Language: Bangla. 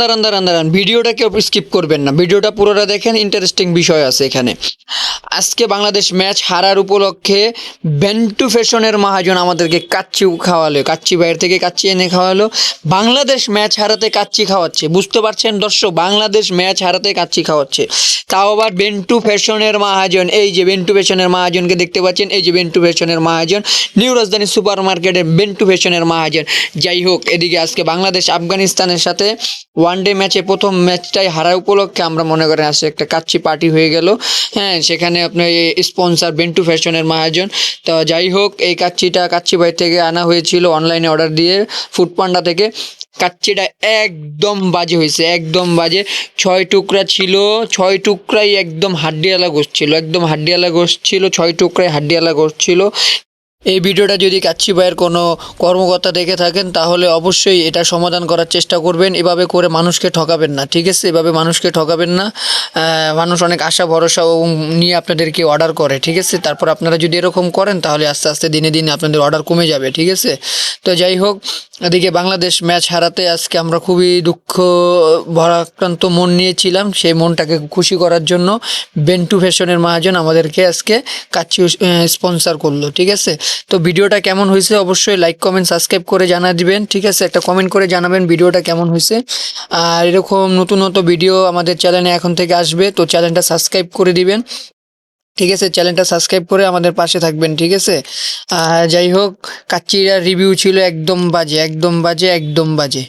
দাঁড়ান দাঁড়ান দাঁড়ান ভিডিওটা কেউ স্কিপ করবেন না। ভিডিওটা পুরোটা দেখেন ইন্টারেস্টিং বিষয় আছে এখানে। আজকে বাংলাদেশ ম্যাচ হারার উপলক্ষে বেন্টু ফ্যাশনের মহাজন আমাদেরকে কাচ্চি খাওয়ালো, কাচ্চি বাইরে থেকে কাচ্চি এনে খাওয়ালো। বাংলাদেশ ম্যাচ হারাতে কাচ্চি খাওয়াচ্ছে। বুঝতে পারছেন দর্শক, বাংলাদেশ ম্যাচ হারাতে কাচ্চি খাওয়াচ্ছে। তাও আবার বেন্টু ফ্যাশনের মহাজন, এই যে বেন্টু ফ্যাশনের মহাজনকে দেখতে পাচ্ছেন, এই যে বেন্টু ফ্যাশনের মহাজন, নিউ রাজধানী সুপার মার্কেটের বেন্টু ফ্যাশনের মহাজন। যাই হোক, এদিকে আজকে বাংলাদেশ, আফগানিস্তানের সাথে ওয়ান ডে ম্যাচে প্রথম ম্যাচটাই হারা উপলক্ষে আমরা মনে করেন আসে একটা কাচ্চি পার্টি হয়ে গেল। হ্যাঁ সেখানে আপনার স্পন্সার বেন্টু ফ্যাশনের মহাজন। তো যাই হোক, এই কাচ্চিটা কাচ্চি বাই থেকে আনা হয়েছিল অনলাইনে অর্ডার দিয়ে ফুড পান্ডা থেকে। কাচ্চিটা একদম বাজে হয়েছে, একদম বাজে। ছয় টুকরা ছিল, ছয় টুকরাই একদম হাড্ডিয়ালা গোস ছিল, একদম হাড্ডিয়ালা গোস ছিল, ছয় টুকরাই হাড্ডিয়ালা গোস ছিল। এই ভিডিওটা যদি কাচ্ছি ভাইয়ের কোনো কর্মকর্তা দেখে থাকেন, তাহলে অবশ্যই এটা সমাধান করার চেষ্টা করবেন। এভাবে করে মানুষকে ঠকাবেন না, ঠিক আছে? এভাবে মানুষকে ঠকাবেন না। মানুষ অনেক আশা, ভরসা নিয়ে আপনাদেরকে অর্ডার করে, ঠিক আছে? তারপর আপনারা যদি এরকম করেন, তাহলে আস্তে আস্তে দিনে দিনে আপনাদের অর্ডার কমে যাবে, ঠিক আছে? তো যাই হোক এদিকে বাংলাদেশ ম্যাচ হারাতে আজকে আমরা খুবই দুঃখ, ভরাক্রান্ত মন নিয়েছিলাম। সেই মনটাকে খুশি করার জন্য বেন্টু ফ্যাশনের মহাজন আমাদেরকে আজকে কাচ্চি স্পন্সার করল, ঠিক আছে? তো ভিডিওটা কেমন হয়েছে অবশ্যই লাইক, কমেন্ট, সাবস্ক্রাইব করে জানা দিবেন, ঠিক আছে? একটা কমেন্ট করে জানাবেন ভিডিওটা কেমন হয়েছে। আর এরকম নতুন নতুন ভিডিও আমাদের চ্যানেলে এখন থেকে আসবে, তো চ্যানেলটা সাবস্ক্রাইব করে দিবেন। ঠিক আছে চ্যানেলটা সাবস্ক্রাইব করে আমাদের পাশে থাকবেন, ঠিক আছে? যাই হোক, কাচ্চিরা রিভিউ ছিল একদম বাজে একদম বাজে একদম বাজে।